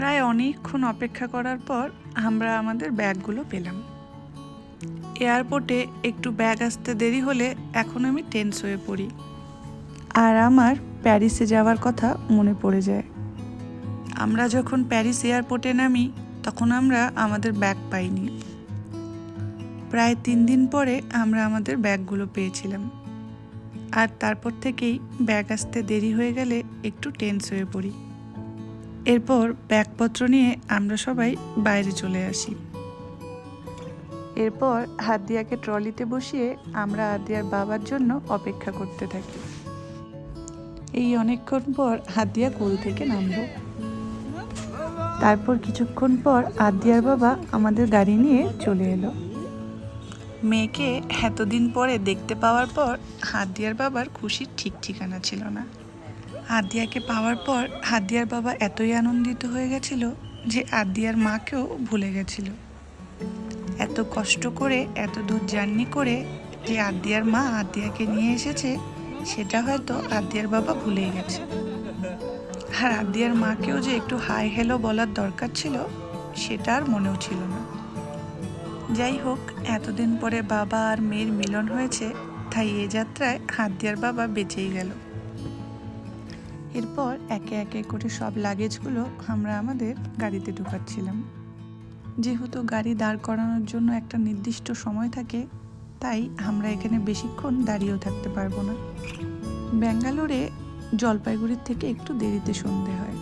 প্রায় অনেকক্ষণ অপেক্ষা করার পর আমরা আমাদের ব্যাগগুলো পেলাম। এয়ারপোর্টে একটু ব্যাগ আসতে দেরি হলে এখন আমি টেন্স হয়ে পড়ি। আর আমার প্যারিসে যাওয়ার কথা মনে পড়ে যায়। আমরা যখন প্যারিস এয়ারপোর্টে নামি, তখন আমরা আমাদের ব্যাগ পাইনি। প্রায় তিন দিন পরে আমরা আমাদের ব্যাগগুলো পেয়েছিলাম। আর তারপর থেকেই ব্যাগ আসতে দেরি হয়ে গেলে একটু টেন্স হয়ে পড়ি। এরপর ব্যাগপত্র নিয়ে আমরা সবাই বাইরে চলে আসি। এরপর হাদিয়াকে ট্রলিতে বসিয়ে আমরা হাদিয়ার বাবার জন্য অপেক্ষা করতে থাকি। এই অনেকক্ষণ পর হাদিয়া কোল থেকে নামবো তারপর কিছুক্ষণ পর আদিয়ার বাবা আমাদের গাড়ি নিয়ে চলে এলো। মেয়েকে এতদিন পরে দেখতে পাওয়ার পর হাদিয়ার বাবার খুশির ঠিক ঠিকানা ছিল না। হাদিয়াকে পাওয়ার পর হাদিয়ার বাবা এতই আনন্দিত হয়ে গেছিল যে আদিয়ার মাকেও ভুলে গেছিল। এত কষ্ট করে, এত দূর জার্নি করে যে আদিয়ার মা আদিয়াকে নিয়ে এসেছে, সেটা হয়তো আদিয়ার বাবা ভুলেই গেছে। আর আদিয়ার মাকেও যে একটু হাই হ্যালো বলার দরকার ছিল, সেটা আর মনেও ছিল না। যাই হোক, এতদিন পরে বাবা আর মেয়ের মিলন হয়েছে, তাই এ যাত্রায় হাদিয়ার বাবা বেঁচেই গেল। এরপর একে একে করে সব লাগেজগুলো আমরা আমাদের গাড়িতে ঢুকাচ্ছিলাম। যেহেতু গাড়ি দাঁড় করানোর জন্য একটা নির্দিষ্ট সময় থাকে, তাই আমরা এখানে বেশিক্ষণ দাঁড়িয়েও থাকতে পারব না। ব্যাঙ্গালোরে জলপাইগুড়ির থেকে একটু দেরিতে সন্ধে হয়।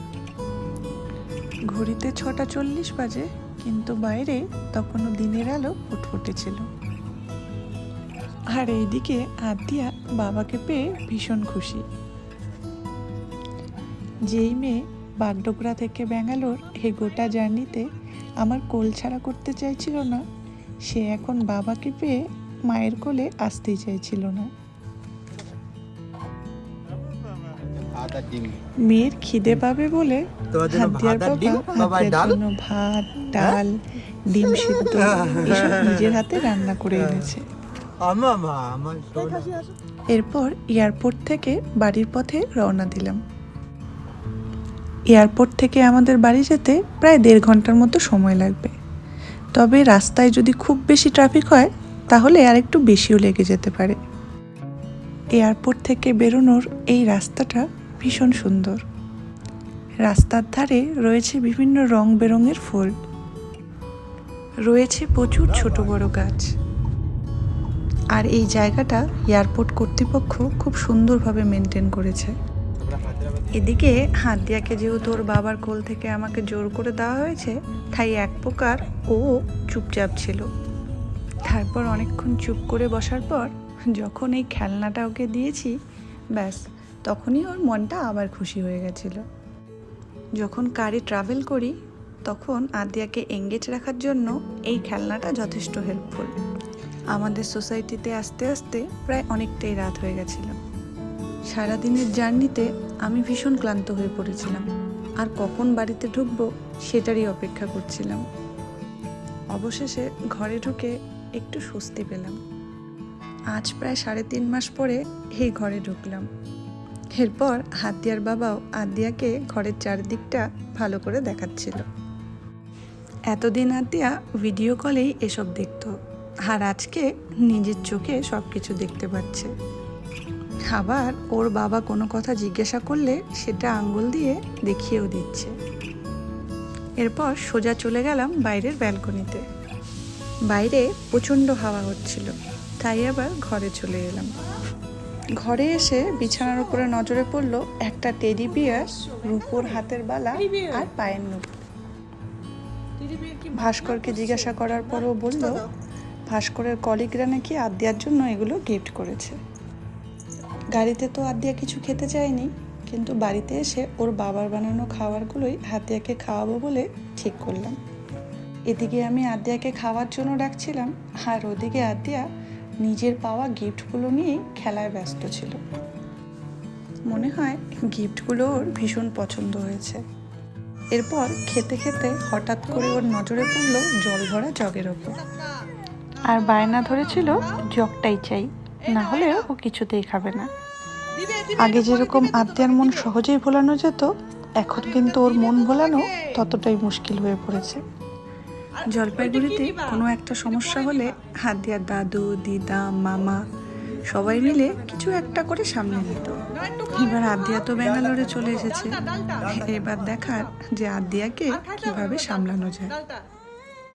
ঘড়িতে ছটা চল্লিশ বাজে, কিন্তু বাইরে তখনও দিনের আলো ফুটফুটে ছিল আর এইদিকে আদিয়া বাবাকে পেয়ে ভীষণ খুশি। যেই মেয়ে বাগডোগরা থেকে ব্যাঙ্গালোর এই গোটা জার্নিতে আমার কোল ছাড়া করতে চাইছিল না সে এখন বাবাকে পেয়ে মায়ের কোলে আসতেই চাইছিল না মেয়ের খিদে পাবে বলে জন্য ভাত ডাল? জন্য ভাত ডাল ডিম সিদ্ধ এসব নিজের হাতে রান্না করে এনেছে। এরপর এয়ারপোর্ট থেকে বাড়ির পথে রওনা দিলাম এয়ারপোর্ট থেকে আমাদের বাড়ি যেতে প্রায় দেড় ঘণ্টার মতো সময় লাগবে। তবে রাস্তায় যদি খুব বেশি ট্রাফিক হয়, তাহলে আর একটু বেশিও লেগে যেতে পারে। এয়ারপোর্ট থেকে বেরোনোর এই রাস্তাটা ভীষণ সুন্দর। রাস্তার ধারে রয়েছে বিভিন্ন রং বেরঙের ফুল। রয়েছে প্রচুর ছোট বড় গাছ। আর এই জায়গাটা এয়ারপোর্ট কর্তৃপক্ষ খুব সুন্দরভাবে মেনটেন করেছে। এদিকে হাদিয়াকে যেহেতু ওর বাবার কোল থেকে আমাকে জোর করে দেওয়া হয়েছে, তাই এক প্রকার ও চুপচাপ ছিল। তারপর অনেকক্ষণ চুপ করে বসার পর যখন এই খেলনাটা ওকে দিয়েছি, ব্যাস, তখনই ওর মনটা আবার খুশি হয়ে গেছিল। যখন কারে ট্রাভেল করি, তখন আদিয়াকে এঙ্গেজ রাখার জন্য এই খেলনাটা যথেষ্ট হেল্পফুল আমাদের সোসাইটিতে আসতে আসতে প্রায় অনেকটাই রাত হয়ে গেছিল। সারাদিনের জার্নিতে আমি ভীষণ ক্লান্ত হয়ে পড়েছিলাম। আর কখন বাড়িতে ঢুকবো সেটারই অপেক্ষা করছিলাম। অবশেষে ঘরে ঢুকে একটু স্বস্তি পেলাম। আজ প্রায় সাড়ে তিন মাস পরে এই ঘরে ঢুকলাম। এরপর হাদিয়ার বাবাও আদিয়াকে ঘরের চারদিকটা ভালো করে দেখাচ্ছিল। এতদিন আদিয়া ভিডিও কলেই এসব দেখতো। আর আজকে নিজের চোখে সব কিছু দেখতে পাচ্ছে। আবার ওর বাবা কোনো কথা জিজ্ঞাসা করলে সেটা আঙ্গুল দিয়ে দেখিয়েও দিচ্ছে। এরপর সোজা চলে গেলাম বাইরের ব্যালকনিতে। বাইরে প্রচণ্ড হাওয়া হচ্ছিল তাই আবার ঘরে চলে এলাম। ঘরে এসে বিছানার উপরে নজরে পড়ল একটা টেডি বিয়ার রূপোর হাতের বালা আর পায়ের নুপ ভাস্করকে জিজ্ঞাসা করার পরও বলল ভাস্করের কলিগরা নাকি আদ্যার জন্য এগুলো গিফট করেছে। গাড়িতে তো আদ্যা কিছু খেতে চায়নি, কিন্তু বাড়িতে এসে ওর বাবার বানানো খাবারগুলোই হাতিয়াকে খাওয়াবো বলে ঠিক করলাম। এদিকে আমি আদিয়াকে খাওয়ার জন্য ডাকছিলাম, আর ওদিকে আদিয়া নিজের পাওয়া গিফটগুলো নিয়েই খেলায় ব্যস্ত ছিল। মনে হয় গিফটগুলো ওর ভীষণ পছন্দ হয়েছে। এরপর খেতে খেতে হঠাৎ করে ওর নজরে পড়ল জল ভরা জগের ওপর। আর বায়না ধরেছিল, জগটাই চাই। না হলে ও কিছুতেই খাবে না। আগে যেরকম আত্মীয়ার মন সহজেই ভোলানো যেত এখন কিন্তু ওর মন ভোলানো ততটাই মুশকিল হয়ে পড়েছে। জলপাইগুড়িতে কোনো একটা সমস্যা হলে হাত দেওয়ার দাদু দিদা মামা সবাই মিলে কিছু একটা করে সামনে নিত। এবার আদিয়া তো ব্যাঙ্গালোরে চলে এসেছে। এবার দেখার যে আদিয়াকে কীভাবে সামলানো যায়।